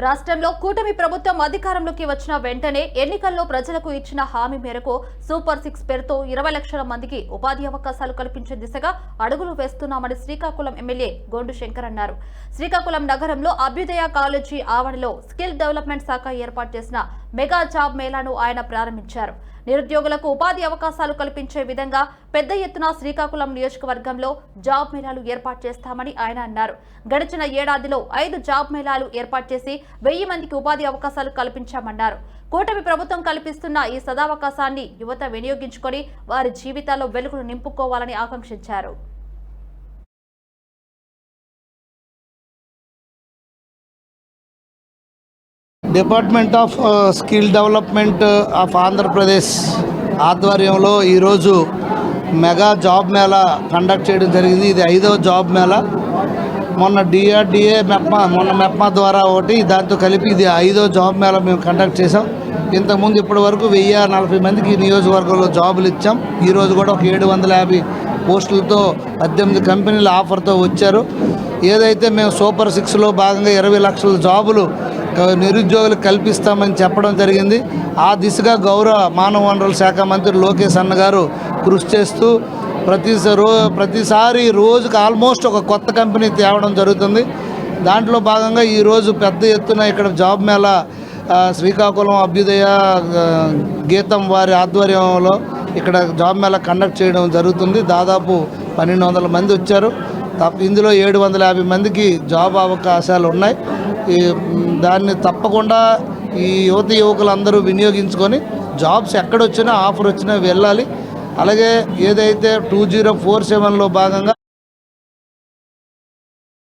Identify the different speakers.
Speaker 1: రాష్ట్రంలో కూటమి ప్రభుత్వం అధికారంలోకి వచ్చిన వెంటనే ఎన్నికల్లో ప్రజలకు ఇచ్చిన హామీ మేరకు సూపర్ సిక్స్ పేరుతో ఇరవై లక్షల మందికి ఉపాధి అవకాశాలు కల్పించే దిశగా అడుగులు వేస్తున్నామని శ్రీకాకుళం ఎమ్మెల్యే గోండు శంకర్ అన్నారు. శ్రీకాకుళం నగరంలో అభ్యుదయ కాలేజీ ఆవరణలో స్కిల్ డెవలప్మెంట్ శాఖ ఏర్పాటు చేసిన మెగా జాబ్ మేళాను ఆయన ప్రారంభించారు. నిరుద్యోగులకు ఉపాధి అవకాశాలు కల్పించే విధంగా పెద్ద ఎత్తున శ్రీకాకుళం నియోజకవర్గంలో జాబ్ మేళాలు ఏర్పాటు చేస్తామని ఆయన అన్నారు. గడిచిన ఏడాదిలో ఐదు జాబ్ మేళాలు ఏర్పాటు చేసి వెయ్యి మందికి ఉపాధి అవకాశాలు కల్పించామన్నారు. కూటమి ప్రభుత్వం కల్పిస్తున్న ఈ సదావకాశాన్ని యువత వినియోగించుకొని వారి జీవితాల్లో వెలుగును నింపుకోవాలని ఆకాంక్షించారు.
Speaker 2: Department of skill development of Andhra Pradesh ఆధ్వర్యంలో ఈరోజు మెగా జాబ్ మేళా కండక్ట్ చేయడం జరిగింది. ఇది ఐదవ జాబ్ మేళా. మొన్న డిఆర్డిఏ మెప్మా మొన్న మెప్మా ద్వారా ఒకటి దాంతో కలిపి ఇది ఐదో జాబ్ మేళా మేము కండక్ట్ చేసాం ఇంతకుముందు ఇప్పటి వరకు వెయ్యి నలభై మందికి నియోజకవర్గంలో జాబులు ఇచ్చాం. ఈరోజు కూడా ఒక ఏడు వందల యాభై పోస్టులతో పద్దెనిమిది కంపెనీల ఆఫర్తో వచ్చారు. ఏదైతే మేము సూపర్ సిక్స్లో భాగంగా ఇరవై లక్షల జాబులు నిరుద్యోగులకు కల్పిస్తామని చెప్పడం జరిగింది. ఆ దిశగా గౌరవ మానవ వనరుల శాఖ మంత్రి లోకేష్ అన్న గారు కృషి చేస్తూ ప్రతి రో ప్రతిసారి రోజుకు ఆల్మోస్ట్ ఒక కొత్త కంపెనీ తేవడం జరుగుతుంది. దాంట్లో భాగంగా ఈరోజు పెద్ద ఎత్తున ఇక్కడ జాబ్ మేళా శ్రీకాకుళం అభ్యుదయ గీతం వారి ఆధ్వర్యంలో ఇక్కడ జాబ్ మేళా కండక్ట్ చేయడం జరుగుతుంది. దాదాపు పన్నెండు వందల మంది వచ్చారు. ఇందులో ఏడు వందల యాభై మందికి జాబ్ అవకాశాలు ఉన్నాయి. ఈ దాన్ని తప్పకుండా ఈ యువత యువకులందరూ వినియోగించుకొని జాబ్స్ ఎక్కడొచ్చినా ఆఫర్ వచ్చినా వెళ్ళాలి. అలాగే ఏదైతే టూ జీరో ఫోర్ సెవెన్లో భాగంగా